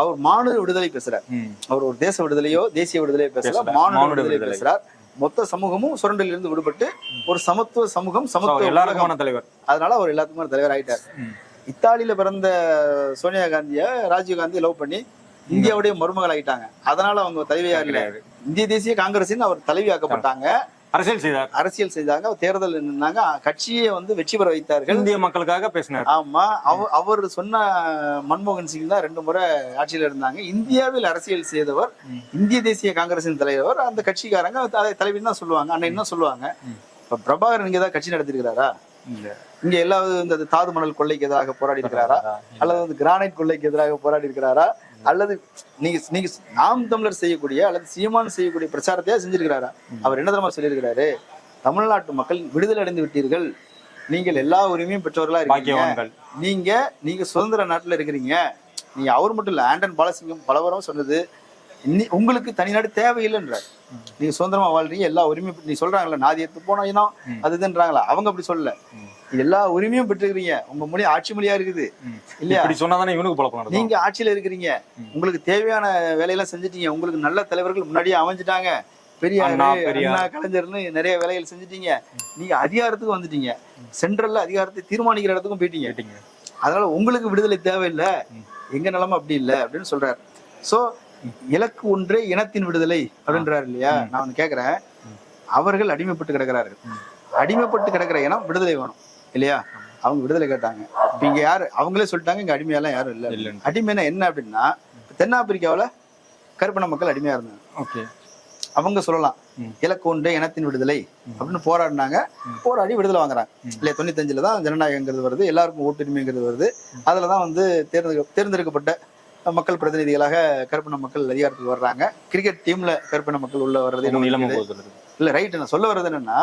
அவர் மாநில விடுதலை பேசுறார். அவர் ஒரு தேச விடுதலையோ தேசிய விடுதலையோ பேசல பேசல. மாநில விடுதலை. பேசுறார் மொத்த சமூகமும் சுரண்டலில் இருந்து விடுபட்டு ஒரு சமத்துவ சமூகம் சமத்துவ. எல்லாருக்குமான தலைவர் அதனால அவர் எல்லாத்துக்குமே தலைவர் ஆயிட்டார். இத்தாலியில பிறந்த சோனியா காந்திய ராஜீவ் காந்தி லவ் பண்ணி இந்தியாவுடைய மருமகள் ஆயிட்டாங்க அதனால அவங்க தலைவியா கிடையாது. இந்திய தேசிய காங்கிரசின் அவர் தலைவியாக்கப்பட்டாங்க அரசியல் செய்தார். அரசியல் செய்தாங்க. தேர்தல் நின்னாங்க. கட்சியை வந்து வெற்றி பெற வைத்தார்கள். இந்திய மக்களுக்காக பேசினார். ஆமா. அவ- அவர் சொன்ன மன்மோகன் சிங் தான் ரெண்டு முறை ஆட்சியில இருந்தாங்க. இந்தியாவில் அரசியல் செய்தவர். இந்திய தேசிய காங்கிரசின் தலைவர் அந்த கட்சிக்காரங்க அதை தலைவின்னு தான் சொல்லுவாங்க. அன்னைக்கு தான் சொல்லுவாங்க. இப்ப பிரபாகரன் இங்க தான் கட்சி நடத்திருக்கிறாரா. இங்க எல்லாவது இந்த தாது மணல் கொள்ளைக்கு எதிராக போராடி இருக்கிறாரா? அல்லது வந்து கிரானைட் கொள்ளைக்கு எதிராக போராடி இருக்கிறாரா? அல்லது நீங்க நீங்க நாம் தமிழர் செய்யக்கூடிய அல்லது சீமான் செய்யக்கூடிய பிரச்சாரத்தையா செஞ்சிருக்கிறாரா? அவர் என்ன தெரியுமா சொல்லியிருக்கிறாரு? தமிழ்நாட்டு மக்கள் விடுதலை அடைந்து விட்டீர்கள். நீங்கள் எல்லா உரிமையும் பெற்றவர்களா இருக்கீங்க நீங்க நீங்க சுதந்திர நாட்டுல இருக்கிறீங்க. நீங்க அவர் மட்டும் இல்ல ஆண்டன் பாலசிங்கம் பலவரம் சொன்னது. உங்களுக்கு தனிநாடு தேவையில்லைன்றார். நீங்க சுதந்திரமா வாழ்றீங்க எல்லா உரிமையும் நீ சொல்றாங்கல்ல நாதியத்து போன இனம் ம். அது இதுன்றாங்களா? அவங்க அப்படி சொல்லல. எல்லா உரிமையும் பெற்றுக்கிறீங்க. உங்க மொழி ஆட்சி மொழியா இருக்குது. இல்லையா? இப்படி சொன்னாதானே இவனுக்கு பழக்கம் நீங்க ஆட்சியில இருக்கிறீங்க. உங்களுக்கு தேவையான வேலையெல்லாம் செஞ்சுட்டீங்க. உங்களுக்கு நல்ல தலைவர்கள் முன்னாடியே அமைஞ்சிட்டாங்க. பெரியார். அண்ணா, கலைஞர்னு நிறைய வேலைகள் செஞ்சுட்டீங்க. நீங்க அதிகாரத்துக்கு வந்துட்டீங்க. சென்ட்ரல்ல அதிகாரத்தை தீர்மானிக்கிற இடத்துக்கும் போயிட்டீங்க. அதனால உங்களுக்கு விடுதலை தேவையில்லை. எங்க நிலைமை அப்படி இல்லை அப்படின்னு சொல்றாரு. சோ இலக்கு ஒன்றே இனத்தின் விடுதலை அப்படின்றாரு இல்லையா. நான் ஒண்ணு கேக்குறேன் ம். அவர்கள் அடிமைப்பட்டு கிடக்கிறார்கள். அடிமைப்பட்டு கிடக்கிற இனம் விடுதலை வேணும் இல்லையா அவங்க விடுதலை கேட்டாங்க இப்ப இங்க யாரு அவங்களே சொல்லிட்டாங்க இங்க அடிமையெல்லாம் யாரும் இல்ல அடிமைனா என்ன அப்படின்னா தென்னாப்பிரிக்காவுல கருப்பின மக்கள் அடிமையா இருந்தாங்க ஓகே அவங்க சொல்லலாம். இலக்கு ஒன்றே இனத்தின் விடுதலை. அப்படின்னு போராடினாங்க. போராடி விடுதலை வாங்குறாங்க. இல்லையா தொண்ணூத்தஞ்சுல தான் ஜனநாயகங்கிறது வருது எல்லாருக்கும் ஓட்டுரிமைங்கிறது வருது அதுல தான் வந்து தேர்ந்தெடுக்க தேர்ந்தெடுக்கப்பட்ட மக்கள் பிரதிநிதிகளாக கருப்பின மக்கள் அதிகாரத்துக்கு வர்றாங்க. கிரிக்கெட் டீம்ல கருப்பின மக்கள் உள்ள வர்றது இல்ல ரைட் நான் சொல்ல வர்றது என்னன்னா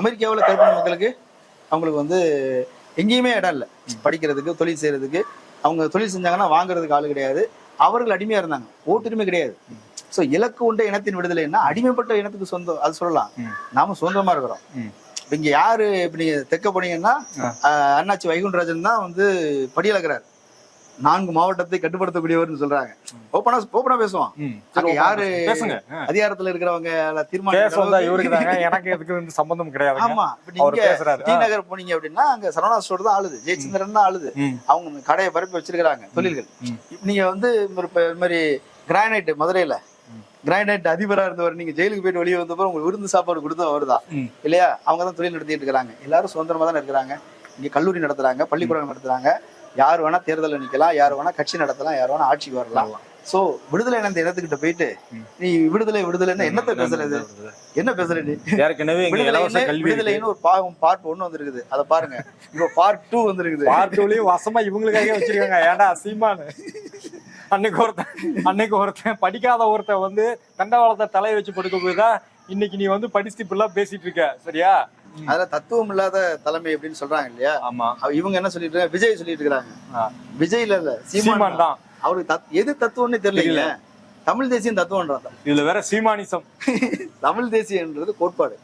அமெரிக்காவுல கருப்பின மக்களுக்கு அவங்களுக்கு வந்து எங்கேயுமே இடம் இல்லை. படிக்கிறதுக்கு தொழில் செய்யறதுக்கு. அவங்க தொழில் செஞ்சாங்கன்னா வாங்குறதுக்கு ஆளு கிடையாது. அவர்கள் அடிமையா இருந்தாங்க. ஓட்டுரிமை கிடையாது. சோ இலக்கு உண்ட இனத்தின் விடுதலைன்னா அடிமைப்பட்ட இனத்துக்கு சொந்தம் அது சொல்லலாம். நாம சுதந்திரமா இருக்கிறோம். இங்க யாரு இப்ப நீங்க தெற்க போனீங்கன்னா அண்ணாச்சி வைகுண்டராஜன் தான் வந்து படியலக்கிறார் நான்கு மாவட்டத்தை கட்டுப்படுத்தக்கூடியவர்னு சொல்றாங்க. ஓப்பனா ஓப்பனா பேசுவான் யாரு பேசுங்க. அதிகாரத்துல இருக்கிறவங்க தீர்மானம் எனக்கு எதுக்கு சம்பந்தம் கிடையாதுங்க. ஆமா. நீங்க ஆ. ஸ்ரீநகர் போனீங்க அப்படின்னா அங்க சரவணா ஸ்டோர் தான் ஆளுது. ஜெயச்சந்திரன் தான் ஆளுது. அவங்க கடையை பரப்பி வச்சிருக்காங்க தொழில்கள். நீங்க வந்து இது மாதிரி கிரானைட் மதுரையில. கிரானைட் அதிபரா இருந்தவர் நீங்க ஜெயிலுக்கு போயிட்டு வெளியே வந்தப்போ உங்களுக்கு விருந்து சாப்பாடு கொடுத்தா அவர்தான் ம். இல்லையா? அவங்க தான் தொழில் நடத்திட்டு இருக்காங்க எல்லாரும் சுதந்திரமா தான் இருக்கிறாங்க. இங்க கல்லூரி நடத்துறாங்க பள்ளிக்கூடம் நடத்துறாங்க. யார் வேணா தேர்தல் நிக்கலாம் யார் வேணா கட்சி நடத்தலாம் யார் வேணா ஆட்சிக்கு வரலாம். சோ விடுதலை இனந்த இடத்துக்கிட்ட போயிட்டு. நீ விடுதலை விடுதலைன்னா என்னத்த பேசுறது? என்ன பேசுற நீ? ஏற்கனவே விடுதலைன்னு ஒரு பாகம் பார்ட் ஒன்னு வந்திருக்குது. அதை பாருங்க. இப்போ பார்ட் டூ வந்திருக்குது. பார்ட்டுலயும் வசமா இவங்களுக்காக வச்சிருக்காங்க. ஏன்டா சீமானு? அன்னைக்கு ஒருத்தன் அன்னைக்கு ஒருத்தன் படிக்காத ஒருத்தன் வந்து தண்டவாளத்தை தலையை வச்சு படுக்க போய்தான் இன்னைக்கு நீ வந்து படிச்சுட்டு இப்படிலாம் பேசிட்டு இருக்க. சரியா? அதுல தத்துவம் இல்லாத தலைமை அப்படின்னு சொல்றாங்க இல்லையா? ஆமா. இவங்க என்ன சொல்லிட்டு இருக்காங்க? விஜய் சொல்லிட்டு இருக்காங்க. ஆ. விஜய்ல இல்ல சீமான் தான். அவருக்கு எது தத்துவம்னு தெரியல. தமிழ் தேசியம் தத்துவம்ன்றாங்க இதுல வேற சீமானிசம். தமிழ் தேசியம்ன்றது கோட்பாடு.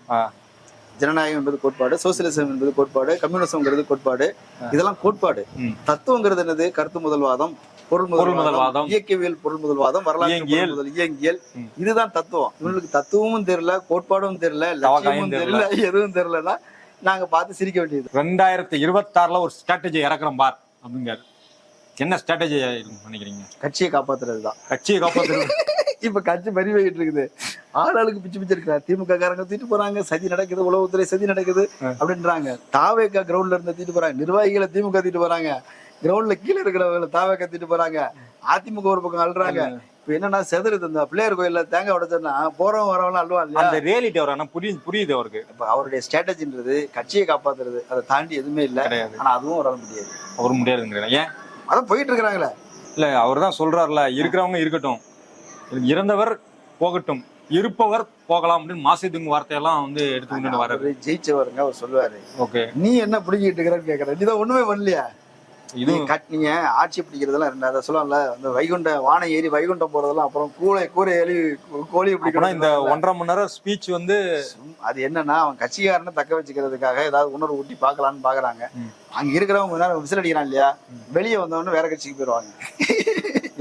ஜனநாயகம் என்பது கோட்பாடு சோசியலிசம் என்பது கோட்பாடு கம்யூனிசம்ங்கிறது கோட்பாடு. இதெல்லாம் கோட்பாடு. தத்துவங்கிறது என்னது? கருத்து முதல்வாதம். பொருள் பொருள் முதல்வாதம். இயக்கவியல் பொருள் முதல்வாதம் வரலாற்று இயங்கியல். முதல். இதுதான் தத்துவம். இவங்களுக்கு தத்துவமும் தெரியல கோட்பாடும் தெரியல லட்சியமும் தெரியல. எதுவும் தெரியலன்னா நாங்க பார்த்து சிரிக்க வேண்டியது. ரெண்டாயிரத்தி இருபத்தாறுல ஒரு ஸ்ட்ராட்டஜி இறக்குறோம் பார் அப்படிங்காரு என்ன ஸ்ட்ராட்டஜி நினைக்கிறீங்க கட்சியை காப்பாத்துறதுதான். கட்சியை காப்பாத்துறது. இப்ப கட்சி பறிவைகிட்டு இருக்குது. ஆளாளுக்கு பிச்சு பிச்சு இருக்கிறார் திமுக காரங்க தூக்கிட்டு போறாங்க. சதி நடக்குது உளவுத்துறை சதி நடக்குது. அப்படின்றாங்க. தாவேக்கா கிரவுண்ட்ல இருந்து தூக்கிட்டு போறாங்க. நிர்வாகிகளை திமுக தூக்கிட்டு போறாங்க. கிரவுண்ட்ல கீழே இருக்கிறவங்களை தாவேக்கா தூக்கிட்டு போறாங்க. அதிமுக ஒரு பக்கம் அழுறாங்க. இப்ப என்னன்னா செதறுது இந்த பிள்ளையார் கோயில்ல தேங்காய் உடைச்சோன்னா போறவன் வரவங்க அழுவா இல்லையா? அந்த ரியாலிட்டி அவர் ஆனா புரியுது புரியுது அவருக்கு. இப்ப அவருடைய ஸ்ட்ராட்டஜின்றது கட்சியை காப்பாத்துறது அதை தாண்டி எதுவுமே இல்ல. ஆனா அதுவும் வர முடியாது. அவர் முடியாதுங்கிறேன் ஏன்? அதான் போயிட்டு இருக்கிறாங்களே. இல்ல அவர் தான் சொல்றாருல இருக்கிறவங்க இருக்கட்டும். இறந்தவர் போகட்டும் இருப்பவர் போகலாம் அப்படின்னு மாசிதுங்க வார்த்தையெல்லாம் வந்து எடுத்துக்கிட்டு வர்றாரு. ஜெயிச்சவருங்க அவர் சொல்லுவாரு. ஓகே. நீ என்ன பிடிக்கிட்டு இருக்கிறன்னு கேக்குற. நீதான் ஒண்ணுமே பண்ணலையா? இது நீங்க ஆட்சி பிடிக்கிறதெல்லாம் ரெண்டு அதை சொல்லலாம்ல இந்த வைகுண்ட வானை ஏறி வைகுண்டம் போறதெல்லாம் அப்புறம் கூளை கூரை ஏறி கோழி பிடிக்கணும் இந்த ஒன்றரை மணி நேரம் ஸ்பீச் வந்து அது என்னன்னா அவன் கட்சிக்காரனை தக்க வச்சுக்கிறதுக்காக ஏதாவது உணர்வு ஊட்டி பார்க்கலான்னு பாக்குறாங்க. அங்க இருக்கிறவங்க கொஞ்ச நேரம் விசில் அடிக்கிறான் இல்லையா? வெளியே வந்தவொடனே வேற கட்சிக்கு போயிருவாங்க.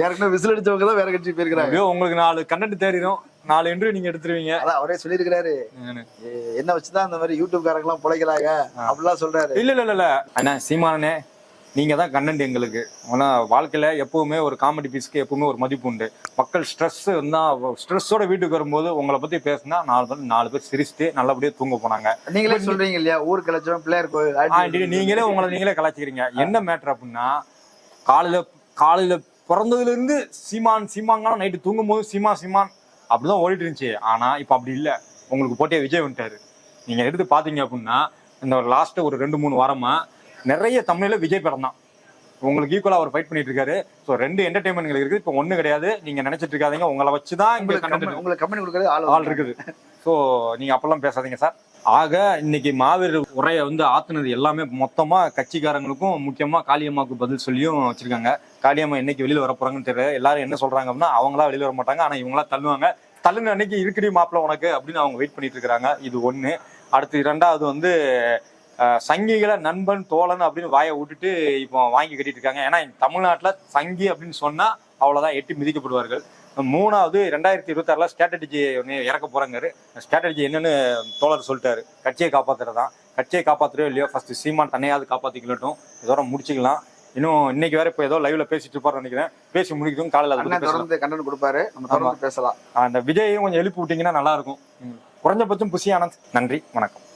ஏற்கனவே விசில் அடிச்சவங்க தான் வேற கட்சிக்கு போயிருக்கிறாங்க. உங்களுக்கு நாலு கண்டென்ட் தேடிடும் நாலு இன்டர்வியூ நீங்க எடுத்துருவீங்க. அதான் அவரே சொல்லியிருக்கிறாரு. என்ன வச்சுதான் இந்த மாதிரி யூடியூப் காரங்க எல்லாம் பிழைக்கிறாங்க அப்படிலாம் சொல்றாரு. இல்ல இல்ல இல்ல அண்ணா சீமானே நீங்க தான் கண்டென்ட் எங்களுக்கு. ஆனா வாழ்க்கையில எப்பவுமே ஒரு காமெடி பீஸ்க்கு எப்பவுமே ஒரு மதிப்பு உண்டு. மக்கள் ஸ்ட்ரெஸ் இருந்தா ஸ்ட்ரெஸ்ஸோட வீட்டுக்கு வரும்போது உங்களை பத்தி பேசினா நாலு பேர் நாலு பேர் சிரிச்சுட்டு நல்லபடியா தூங்க போனாங்க. நீங்களே சொல்றீங்க இல்லையா? ஊர் கலைச்சோம் பிள்ளையார் கோயில் நீங்களே உங்களை நீங்களே கலாச்சிக்கிறீங்க. என்ன மேட்ரு அப்படின்னா காலையில காலையில பிறந்ததுல இருந்து சீமான் சீமாங்கான நைட்டு தூங்கும் போது சீமா சீமான் அப்படிதான் ஓடிட்டு இருந்துச்சு. ஆனா இப்ப அப்படி இல்ல. உங்களுக்கு போட்டியா விஜய் வந்துட்டாரு. நீங்க எடுத்து பாத்தீங்க அப்படின்னா இந்த லாஸ்ட் ஒரு ரெண்டு மூணு வாரமா நிறைய தமிழ்ல விஜய் படம் தான். உங்களுக்கு ஈக்குவலா அவர் ஃபைட் பண்ணிட்டு இருக்காரு. ஸோ ரெண்டு என்டர்டைன்மெண்ட் இருக்குது. இப்போ ஒண்ணு கிடையாது. நீங்க நினைச்சிட்டு இருக்காதீங்க. உங்களை வச்சுதான் இங்க உங்களுக்கு உங்களுக்கு கம்பெனி கொடுக்கறது ஆள் ஆள் இருக்குது. ஸோ நீங்க அப்பெல்லாம் பேசாதீங்க சார். ஆக இன்னைக்கு மாவீரர் உரையை வந்து ஆத்துனது எல்லாமே மொத்தமா கட்சிக்காரங்களுக்கும் முக்கியமா காளியம்மாவுக்கு பதில் சொல்லியும் வச்சிருக்காங்க. காளியம்மா என்னைக்கு வெளியில வர போறாங்கன்னு தெரியல. எல்லாரும் என்ன சொல்றாங்க அப்படின்னா அவங்களா வெளியில வர மாட்டாங்க. ஆனா இவங்களா தள்ளுவாங்க. தள்ளுன அன்னைக்கு இருக்குடி மாப்பிள்ள உனக்கு அப்படின்னு அவங்க வெயிட் பண்ணிட்டு இருக்காங்க இது ஒண்ணு. அடுத்து இரண்டாவது வந்து சங்கிகளை நண்பன் தோழன் அப்படின்னு வாயை விட்டுட்டு இப்போ வாங்கி கட்டிட்டு இருக்காங்க ஏன்னா தமிழ்நாட்டுல சங்கி அப்படின்னு சொன்னா அவ்வளவுதான் எட்டி மிதிக்கப்படுவார்கள். மூணாவது ரெண்டாயிரத்தி இருபத்தாறுல ஸ்ட்ராட்டஜி ஒன்று இறக்க போறாங்க ஸ்ட்ராட்டஜி என்னன்னு தோழர் சொல்லிட்டாரு. கட்சியை காப்பாத்துறதான் கட்சியை காப்பாத்துறோ இல்லையோ ஃபர்ஸ்ட் சீமான் தன்னையாவது காப்பாத்திக்கலட்டும். இதோட முடிச்சுக்கலாம். இன்னும் இன்னைக்கு வேற இப்போ ஏதோ லைவ்ல பேசிட்டு இருப்பாரு நினைக்கிறேன். பேசி முடிக்கிறதும் காலையில். தொடர்ந்து கண்டனம் கொடுப்பாரு. நம்ம பேசலாம். அந்த விஜயையும் கொஞ்சம் எழுப்பி விட்டீங்கன்னா நல்லா இருக்கும். குறைஞ்சபட்சம் புசி ஆனந்த். நன்றி. வணக்கம்.